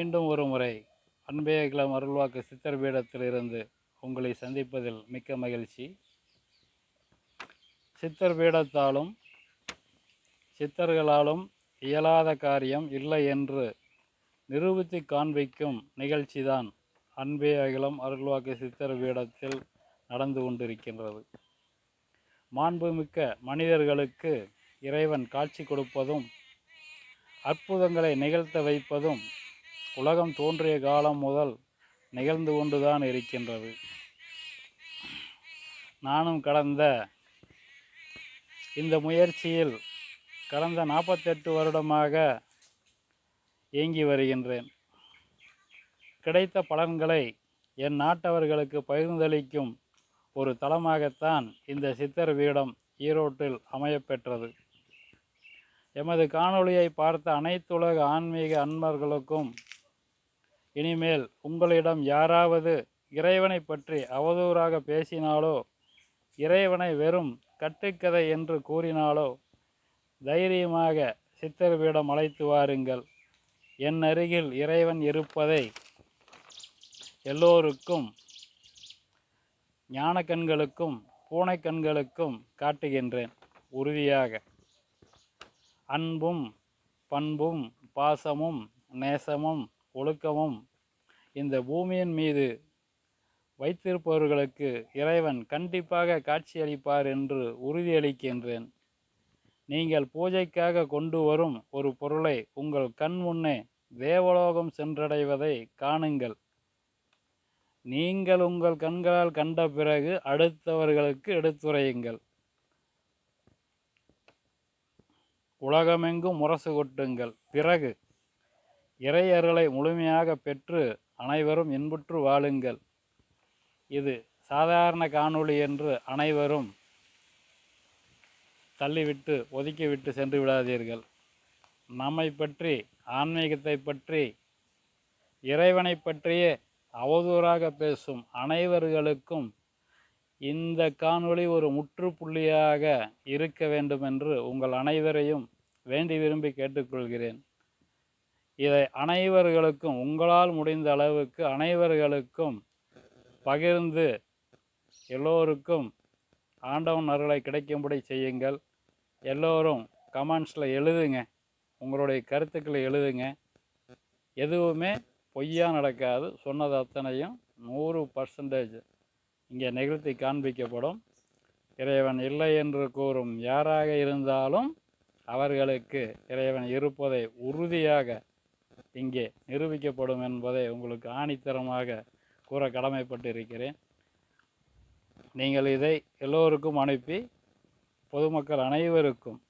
மீண்டும் ஒரு முறை அன்பே அகிலம் அருள்வாக்கு சித்தர் பீடத்திலிருந்து உங்களை சந்திப்பதில் மிக்க மகிழ்ச்சி. சித்தர் பீடத்தாலும் சித்தர்களாலும் இயலாத காரியம் இல்லை என்று நிரூபித்து காண்பிக்கும் நிகழ்ச்சிதான் அன்பே அகிலம் அருள்வாக்கு சித்தர் பீடத்தில் நடந்து கொண்டிருக்கின்றது. மாண்புமிக்க மனிதர்களுக்கு இறைவன் காட்சி கொடுப்பதும் அற்புதங்களை நிகழ்த்த வைப்பதும் உலகம் தோன்றிய காலம் முதல் நிகழ்ந்து கொண்டுதான் இருக்கின்றது. நானும் கடந்த இந்த முயற்சியில் கடந்த நாற்பத்தெட்டு வருடமாக இயங்கி வருகின்றேன். கிடைத்த பலன்களை என் நாட்டவர்களுக்கு பகிர்ந்தளிக்கும் ஒரு தளமாகத்தான் இந்த சித்தர் வீடம் ஈரோட்டில் அமையப்பெற்றது. எமது காணொளியை பார்த்த அனைத்துலக ஆன்மீக அன்பர்களுக்கும் இனிமேல் உங்களிடம் யாராவது இறைவனை பற்றி அவதூறாக பேசினாலோ இறைவனை வெறும் கட்டுக்கதை என்று கூறினாலோ தைரியமாக சித்தர்பீடம் அழைத்து வாருங்கள். என் அருகில் இறைவன் இருப்பதை எல்லோருக்கும் ஞான கண்களுக்கும் பூனை கண்களுக்கும் காட்டுகின்றேன். உறுதியாக. அன்பும் பண்பும் பாசமும் நேசமும் ஒழுக்கமும் இந்த பூமியின் மீது வைத்திருப்பவர்களுக்கு இறைவன் கண்டிப்பாக காட்சியளிப்பார் என்று உறுதியளிக்கின்றேன். நீங்கள் பூஜைக்காக கொண்டு வரும் ஒரு பொருளை உங்கள் கண் முன்னே தேவலோகம் சென்றடைவதை காணுங்கள். நீங்கள் உங்கள் கண்களால் கண்ட பிறகு அடுத்தவர்களுக்கு எடுத்துரையுங்கள். உலகமெங்கும் முரசு கொட்டுங்கள். பிறகு இறையருளை முழுமையாக பெற்று அனைவரும் இன்புற்று வாழுங்கள். இது சாதாரண காணொளி என்று அனைவரும் தள்ளிவிட்டு ஒதுக்கிவிட்டு சென்று விடாதீர்கள். நம்மை பற்றி ஆன்மீகத்தை பற்றி இறைவனை பற்றியே அவதூறாக பேசும் அனைவர்களுக்கும் இந்த காணொளி ஒரு முற்றுப்புள்ளியாக இருக்க வேண்டும் என்று உங்கள் அனைவரையும் வேண்டி விரும்பி கேட்டுக்கொள்கிறேன். இதை அனைவர்களுக்கும் உங்களால் முடிந்த அளவுக்கு அனைவர்களுக்கும் பகிர்ந்து எல்லோருக்கும் ஆண்டவன் அருளை கிடைக்கும்படி செய்யுங்கள். எல்லோரும் கமெண்ட்ஸில் எழுதுங்க. உங்களுடைய கருத்துக்களை எழுதுங்க. எதுவுமே பொய்யா நடக்காது. சொன்னது அத்தனையும் நூறு பர்சன்டேஜ் இங்கே நிகழ்த்தி காண்பிக்கப்படும். இறைவன் இல்லை என்று கூறும் யாராக இருந்தாலும் அவர்களுக்கு இறைவன் இருப்பதை உறுதியாக இங்கே நிரூபிக்கப்படும் என்பதை உங்களுக்கு ஆணித்தரமாக கூற கடமைப்பட்டிருக்கிறேன். நீங்கள் இதை எல்லோருக்கும் அனுப்பி பொதுமக்கள் அனைவருக்கும்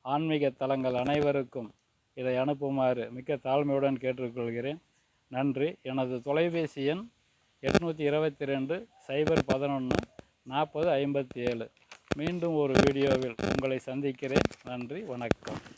ஆன்மீக தலங்கள் அனைவருக்கும் இதை அனுப்புமாறு மிக்க தாழ்மையுடன் கேட்டுக்கொள்கிறேன். நன்றி. எனது தொலைபேசி எண் எட்நூற்றி இருபத்தி ரெண்டு சைபர் பதினொன்று நாற்பது ஐம்பத்தி ஏழு. மீண்டும் ஒரு வீடியோவில் உங்களை சந்திக்கிறேன். நன்றி. வணக்கம்.